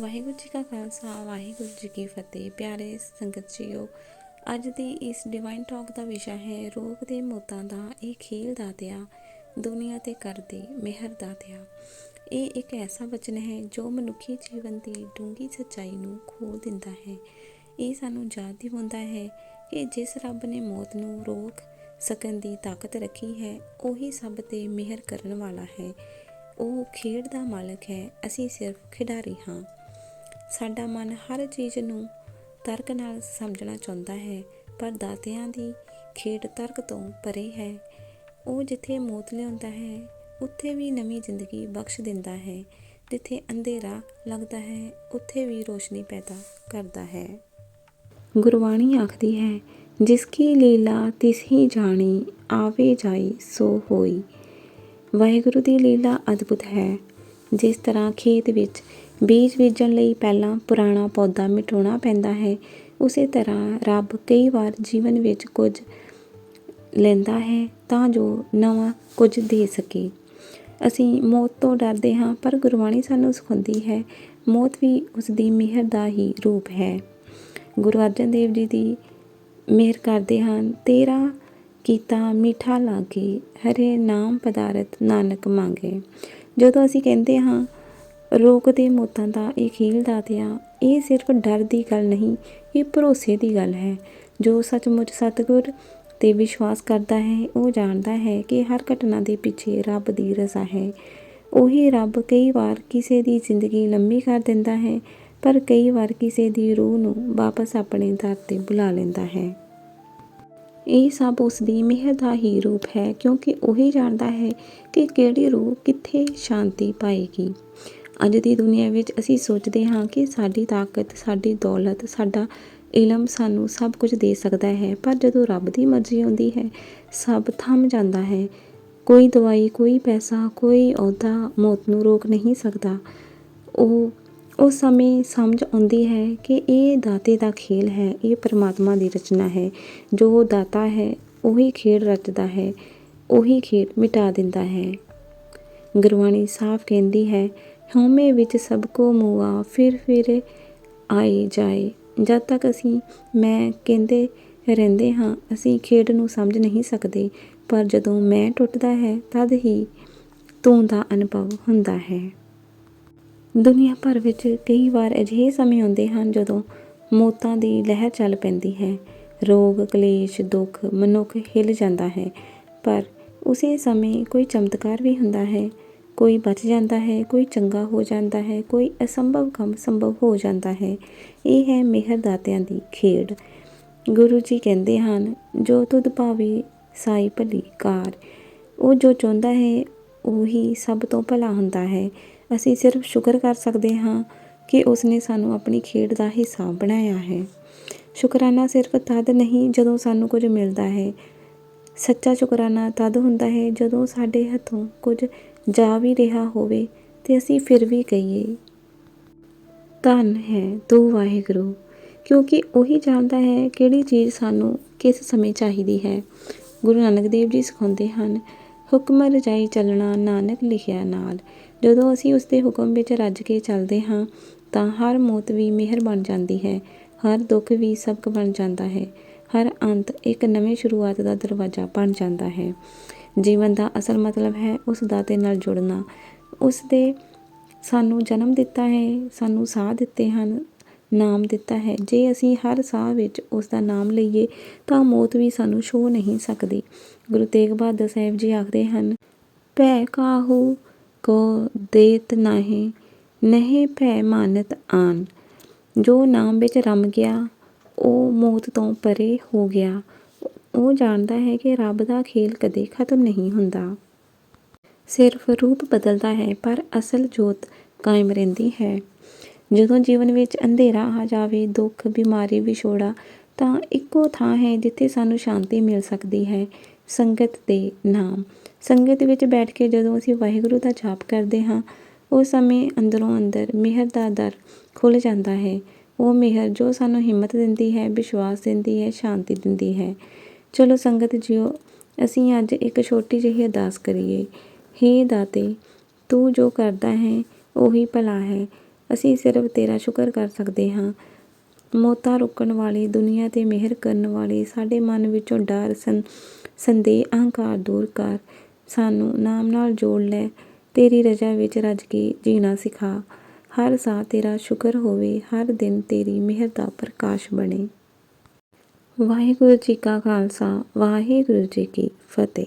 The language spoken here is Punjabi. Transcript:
ਵਾਹਿਗੁਰੂ ਜੀ ਕਾ ਖਾਲਸਾ, ਵਾਹਿਗੁਰੂ ਜੀ ਕੀ ਫਤਿਹ। ਪਿਆਰੇ ਸੰਗਤ ਜੀਓ, ਅੱਜ ਦੀ ਇਸ ਡਿਵਾਈਨ ਟਾਕ ਦਾ ਵਿਸ਼ਾ ਹੈ ਰੋਗ ਦੇ ਮੌਤਾਂ ਦਾ, ਇਹ ਖੇਲ ਦਾਤਿਆ ਦੁਨੀਆ ਤੇ ਕਰਦੇ ਮਿਹਰ ਦਾਤਿਆ ਇਹ ਇੱਕ ਐਸਾ ਵਚਨ ਹੈ ਜੋ ਮਨੁੱਖੀ ਜੀਵਨ ਦੀ ਡੂੰਗੀ ਸੱਚਾਈ ਨੂੰ ਖੋਲ ਦਿੰਦਾ ਹੈ। ਇਹ ਸਾਨੂੰ ਯਾਦ ਦਿਵਾਉਂਦਾ ਹੈ ਕਿ ਜਿਸ ਰੱਬ ਨੇ ਮੌਤ ਨੂੰ ਰੋਕ ਸਕਣ ਦੀ ਤਾਕਤ ਰੱਖੀ ਹੈ, ਉਹੀ ਸਭ ਤੇ ਮਿਹਰ ਕਰਨ ਵਾਲਾ ਹੈ। ਉਹ ਖੇਡ ਦਾ ਮਾਲਕ ਹੈ, ਅਸੀਂ ਸਿਰਫ ਖਿਡਾਰੀ ਹਾਂ। ਸਾਡਾ ਮਨ ਹਰ ਚੀਜ਼ ਨੂੰ ਤਰਕ ਨਾਲ ਸਮਝਣਾ ਚਾਹੁੰਦਾ ਹੈ, ਪਰ ਦਾਤਿਆਂ ਦੀ ਖੇਡ ਤਰਕ ਤੋਂ ਪਰੇ ਹੈ। ਉਹ ਜਿੱਥੇ ਮੌਤ ਲਿਆਉਂਦਾ ਹੈ, ਉੱਥੇ ਵੀ ਨਵੀਂ ਜ਼ਿੰਦਗੀ ਬਖਸ਼ ਦਿੰਦਾ ਹੈ। ਜਿੱਥੇ ਅੰਧੇਰਾ ਲੱਗਦਾ ਹੈ, ਉੱਥੇ ਵੀ ਰੋਸ਼ਨੀ ਪੈਦਾ ਕਰਦਾ ਹੈ। ਗੁਰਬਾਣੀ ਆਖਦੀ ਹੈ, ਜਿਸ ਕੀ ਲੀਲਾ ਤਿਸ ਹੀ ਜਾਣੀ, ਆਵੇ ਜਾਈ ਸੋ ਹੋਈ। ਵਾਹਿਗੁਰੂ ਦੀ ਲੀਲਾ ਅਦਭੁਤ ਹੈ। ਜਿਸ ਤਰ੍ਹਾਂ ਖੇਤ ਵਿੱਚ ਬੀਜ ਬੀਜਣ ਲਈ ਪਹਿਲਾਂ ਪੁਰਾਣਾ ਪੌਦਾ ਮਿਟਾਉਣਾ ਪੈਂਦਾ ਹੈ। ਉਸੇ ਤਰ੍ਹਾਂ ਰੱਬ ਕਈ ਵਾਰ ਜੀਵਨ ਵਿੱਚ ਕੁਝ ਲੈਂਦਾ ਹੈ ਤਾਂ ਜੋ ਨਵਾਂ ਕੁਝ ਦੇ ਸਕੇ। ਅਸੀਂ ਮੌਤ ਤੋਂ ਡਰਦੇ ਹਾਂ, ਪਰ ਗੁਰਬਾਣੀ ਸਾਨੂੰ ਸਿਖਾਉਂਦੀ ਹੈ, ਮੌਤ ਵੀ ਉਸ ਦੀ ਮਿਹਰ ਦਾ ਹੀ ਰੂਪ ਹੈ। ਗੁਰੂ ਅਰਜਨ ਦੇਵ ਜੀ ਦੀ ਮਿਹਰ ਕਰਦੇ ਹਨ, ਤੇਰਾ ਕੀਤਾ ਮਿੱਠਾ ਲਾਗੇ, ਹਰੇ ਨਾਮ ਪਦਾਰਥ ਨਾਨਕ ਮੰਗੇ। ਜਦੋਂ ਅਸੀਂ ਕਹਿੰਦੇ ਹਾਂ ਰੋਗ ਦੇ ਮੌਤਾਂ ਦਾ ਇਹ ਖੇਲ ਦਾਤਿਆ ਇਹ ਸਿਰਫ ਡਰ ਦੀ ਗੱਲ ਨਹੀਂ, ਇਹ ਭਰੋਸੇ ਦੀ ਗੱਲ ਹੈ। ਜੋ ਸੱਚਮੁੱਚ ਸਤਿਗੁਰ ਤੇ ਵਿਸ਼ਵਾਸ ਕਰਦਾ ਹੈ, ਉਹ ਜਾਣਦਾ ਹੈ ਕਿ ਹਰ ਘਟਨਾ ਦੇ ਪਿੱਛੇ ਰੱਬ ਦੀ ਰਜ਼ਾ ਹੈ। ਉਹੀ ਰੱਬ ਕਈ ਵਾਰ ਕਿਸੇ ਦੀ ਜ਼ਿੰਦਗੀ ਲੰਮੀ ਕਰ ਦਿੰਦਾ ਹੈ, ਪਰ ਕਈ ਵਾਰ ਕਿਸੇ ਦੀ ਰੂਹ ਨੂੰ ਵਾਪਸ ਆਪਣੇ ਦਰ ਤੇ ਬੁਲਾ ਲੈਂਦਾ ਹੈ। ਇਹ ਸਭ ਉਸ ਦੀ ਮਿਹਰ ਦਾ ਹੀ ਰੂਪ ਹੈ, ਕਿਉਂਕਿ ਉਹੀ ਜਾਣਦਾ ਹੈ ਕਿ ਕਿਹੜੀ ਰੂਹ ਕਿੱਥੇ ਸ਼ਾਂਤੀ ਪਾਏਗੀ। ਅੱਜ ਦੀ ਦੁਨੀਆ ਵਿੱਚ ਅਸੀਂ ਸੋਚਦੇ ਹਾਂ ਕਿ ਸਾਡੀ ਤਾਕਤ, ਸਾਡੀ ਦੌਲਤ, ਸਾਡਾ ਇਲਮ ਸਾਨੂੰ ਸਭ ਕੁਝ ਦੇ ਸਕਦਾ ਹੈ, ਪਰ ਜਦੋਂ ਰੱਬ ਦੀ ਮਰਜ਼ੀ ਆਉਂਦੀ ਹੈ, ਸਭ ਥੰਮ ਜਾਂਦਾ ਹੈ। ਕੋਈ ਦਵਾਈ, ਕੋਈ ਪੈਸਾ, ਕੋਈ ਅਹੁਦਾ ਮੌਤ ਨੂੰ ਰੋਕ ਨਹੀਂ ਸਕਦਾ। ਉਹ, ਉਸ ਸਮੇਂ ਸਮਝ ਆਉਂਦੀ ਹੈ ਕਿ ਇਹ ਦਾਤੇ ਦਾ ਖੇਲ ਹੈ, ਇਹ ਪਰਮਾਤਮਾ ਦੀ ਰਚਨਾ ਹੈ। ਜੋ ਦਾਤਾ ਹੈ, ਉਹੀ ਖੇਡ ਰਚਦਾ ਹੈ, ਉਹੀ ਖੇਡ ਮਿਟਾ ਦਿੰਦਾ ਹੈ। ਗੁਰਬਾਣੀ ਸਾਫ਼ ਕਹਿੰਦੀ ਹੈ ਹਉਮੈ ਵਿੱਚ ਸਭ ਕੋ ਮੂਆ ਫਿਰ ਫਿਰ ਆਏ ਜਾਏ। ਜਦ ਤੱਕ ਅਸੀਂ, ਮੈਂ ਕਹਿੰਦੇ ਰਹਿੰਦੇ ਹਾਂ, ਅਸੀਂ ਖੇਡ ਨੂੰ ਸਮਝ ਨਹੀਂ ਸਕਦੇ। ਪਰ ਜਦੋਂ ਮੈਂ ਟੁੱਟਦਾ ਹੈ, ਤਦ ਹੀ ਤੂੰ ਦਾ ਅਨੁਭਵ ਹੁੰਦਾ ਹੈ। ਦੁਨੀਆ ਭਰ ਵਿੱਚ ਕਈ ਵਾਰ ਅਜਿਹੇ ਸਮੇਂ ਆਉਂਦੇ ਹਨ ਜਦੋਂ ਮੌਤਾਂ ਦੀ ਲਹਿਰ ਚੱਲ ਪੈਂਦੀ ਹੈ। ਰੋਗ, ਕਲੇਸ਼, ਦੁੱਖ, ਮਨੁੱਖ ਹਿੱਲ ਜਾਂਦਾ ਹੈ। ਪਰ ਉਸੇ ਸਮੇਂ ਕੋਈ ਚਮਤਕਾਰ ਵੀ ਹੁੰਦਾ ਹੈ। ਕੋਈ ਬਚ ਜਾਂਦਾ ਹੈ, ਕੋਈ ਚੰਗਾ ਹੋ ਜਾਂਦਾ ਹੈ, ਕੋਈ ਅਸੰਭਵ ਕੰਮ ਸੰਭਵ ਹੋ ਜਾਂਦਾ ਹੈ। ਇਹ ਹੈ ਮਿਹਰ ਦਾਤਿਆਂ ਦੀ ਖੇਡ। ਗੁਰੂ ਜੀ ਕਹਿੰਦੇ ਹਨ, ਜੋ ਤੁਧ ਭਾਵੇ ਸਾਈ ਭਲੀ ਕਾਰ, ਉਹ ਜੋ ਚਾਹੁੰਦਾ ਹੈ, ਉਹੀ ਸਭ ਤੋਂ ਭਲਾ ਹੁੰਦਾ ਹੈ। ਅਸੀਂ ਸਿਰਫ ਸ਼ੁਕਰ ਕਰ ਸਕਦੇ ਹਾਂ ਕਿ ਉਸਨੇ ਸਾਨੂੰ ਆਪਣੀ ਖੇਡ ਦਾ ਹਿੱਸਾ ਬਣਾਇਆ ਹੈ। ਸ਼ੁਕਰਾਨਾ ਸਿਰਫ ਤਦ ਨਹੀਂ ਜਦੋਂ ਸਾਨੂੰ ਕੁਝ ਮਿਲਦਾ ਹੈ। ਸੱਚਾ ਸ਼ੁਕਰਾਨਾ ਤਦ ਹੁੰਦਾ ਹੈ ਜਦੋਂ ਸਾਡੇ ਹੱਥੋਂ ਕੁਝ ਜਾ ਵੀ ਰਿਹਾ ਹੋਵੇ ਤੇ ਅਸੀਂ ਫਿਰ ਵੀ ਕਹੀਏ। ਧੰਨ ਹੈ ਤੂੰ ਵਾਹਿਗੁਰੂ, ਕਿਉਂਕਿ ਉਹੀ ਜਾਣਦਾ ਹੈ ਕਿਹੜੀ ਚੀਜ਼ ਸਾਨੂੰ ਕਿਸ ਸਮੇਂ ਚਾਹੀਦੀ ਹੈ। ਗੁਰੂ ਨਾਨਕ ਦੇਵ ਜੀ ਸਿਖਾਉਂਦੇ ਹਨ, ਹੁਕਮ ਰਜਾਈ ਚੱਲਣਾ ਨਾਨਕ ਲਿਖਿਆ ਨਾਲ। ਜਦੋਂ ਅਸੀਂ ਉਸ ਦੇ ਹੁਕਮ ਵਿੱਚ ਰੱਜ ਕੇ ਚੱਲਦੇ ਹਾਂ, ਤਾਂ ਹਰ ਮੌਤ ਵੀ ਮਿਹਰ ਬਣ ਜਾਂਦੀ ਹੈ, ਹਰ ਦੁੱਖ ਵੀ ਸਬਕ ਬਣ ਜਾਂਦਾ ਹੈ। ਹਰ ਅੰਤ ਇੱਕ ਨਵੀਂ ਸ਼ੁਰੂਆਤ ਦਾ ਦਰਵਾਜ਼ਾ ਬਣ ਜਾਂਦਾ ਹੈ। ਜੀਵਨ ਦਾ ਅਸਲ ਮਤਲਬ ਹੈ ਉਸ ਦਾਤੇ ਨਾਲ ਜੁੜਨਾ। ਉਸ ਦੇ ਸਾਨੂੰ ਜਨਮ ਦਿੱਤਾ ਹੈ, ਸਾਨੂੰ ਸਾਹ ਦਿੱਤੇ ਹਨ, ਨਾਮ ਦਿੱਤਾ ਹੈ। ਜੇ ਅਸੀਂ ਹਰ ਸਾਹ ਵਿੱਚ ਉਸ ਦਾ ਨਾਮ ਲਈਏ, ਤਾਂ ਮੌਤ ਵੀ ਸਾਨੂੰ ਛੋ ਨਹੀਂ ਸਕਦੀ। ਗੁਰੂ ਤੇਗ ਬਹਾਦਰ ਸਾਹਿਬ ਜੀ ਆਖਦੇ ਹਨ, ਭੈ ਕਾਹੂ ਕੋ ਦੇਤ ਨਾਹੀ, ਨਹੀਂ ਭੈ ਮਾਨਤ ਆਨ। ਜੋ ਨਾਮ ਵਿੱਚ ਰਮ ਗਿਆ ਉਹ ਮੌਤ ਤੋਂ ਪਰੇ ਹੋ ਗਿਆ। ਉਹ ਜਾਣਦਾ ਹੈ ਕਿ ਰੱਬ ਦਾ ਖੇਲ ਕਦੇ ਖਤਮ ਨਹੀਂ ਹੁੰਦਾ। ਸਿਰਫ ਰੂਪ ਬਦਲਦਾ ਹੈ, ਪਰ ਅਸਲ ਜੋਤ ਕਾਇਮ ਰਹਿੰਦੀ ਹੈ। ਜਦੋਂ ਜੀਵਨ ਵਿੱਚ ਅੰਧੇਰਾ ਆ ਜਾਵੇ, ਦੁੱਖ, ਬਿਮਾਰੀ, ਵਿਛੋੜਾ, ਤਾਂ ਇੱਕੋ ਥਾਂ ਹੈ ਜਿੱਥੇ ਸਾਨੂੰ ਸ਼ਾਂਤੀ ਮਿਲ ਸਕਦੀ ਹੈ, ਸੰਗਤ ਦੇ ਨਾਮ। ਸੰਗਤ ਵਿੱਚ ਬੈਠ ਕੇ ਜਦੋਂ ਅਸੀਂ ਵਾਹਿਗੁਰੂ ਦਾ ਜਾਪ ਕਰਦੇ ਹਾਂ ਉਸ ਸਮੇਂ ਅੰਦਰੋਂ ਅੰਦਰ ਮਿਹਰ ਦਾ ਦਰ ਖੁੱਲ ਜਾਂਦਾ ਹੈ। ਉਹ ਮਿਹਰ ਜੋ ਸਾਨੂੰ ਹਿੰਮਤ ਦਿੰਦੀ ਹੈ, ਵਿਸ਼ਵਾਸ ਦਿੰਦੀ ਹੈ, ਸ਼ਾਂਤੀ ਦਿੰਦੀ ਹੈ। ਚਲੋ ਸੰਗਤ ਜੀਓ, ਅਸੀਂ ਅੱਜ ਇੱਕ ਛੋਟੀ ਜਿਹੀ ਅਰਦਾਸ ਕਰੀਏ। ਹੇ ਦਾਤੇ, ਤੂੰ ਜੋ ਕਰਦਾ ਹੈ, ਉਹੀ ਭਲਾ ਹੈ। ਅਸੀਂ ਸਿਰਫ ਤੇਰਾ ਸ਼ੁਕਰ ਕਰ ਸਕਦੇ ਹਾਂ। ਮੌਤਾਂ ਰੁਕਣ ਵਾਲੀ, ਦੁਨੀਆ ਤੇ ਮਿਹਰ ਕਰਨ ਵਾਲੀ, ਸਾਡੇ ਮਨ ਵਿੱਚੋਂ ਡਰ ਸੰਦੇਹ, ਅਹੰਕਾਰ ਦੂਰ ਕਰ। ਸਾਨੂੰ ਨਾਮ ਨਾਲ ਜੋੜ ਲੈ। ਤੇਰੀ ਰਜ਼ਾ ਵਿੱਚ ਰੱਜ ਕੇ ਜੀਣਾ ਸਿਖਾ। ਹਰ ਸਾਹ ਤੇਰਾ ਸ਼ੁਕਰ ਹੋਵੇ, ਹਰ ਦਿਨ ਤੇਰੀ ਮਿਹਰ ਦਾ ਪ੍ਰਕਾਸ਼ ਬਣੇ। ਵਾਹਿਗੁਰੂ ਜੀ ਕਾ ਖਾਲਸਾ, ਵਾਹਿਗੁਰੂ ਜੀ ਕੀ ਫਤਿਹ।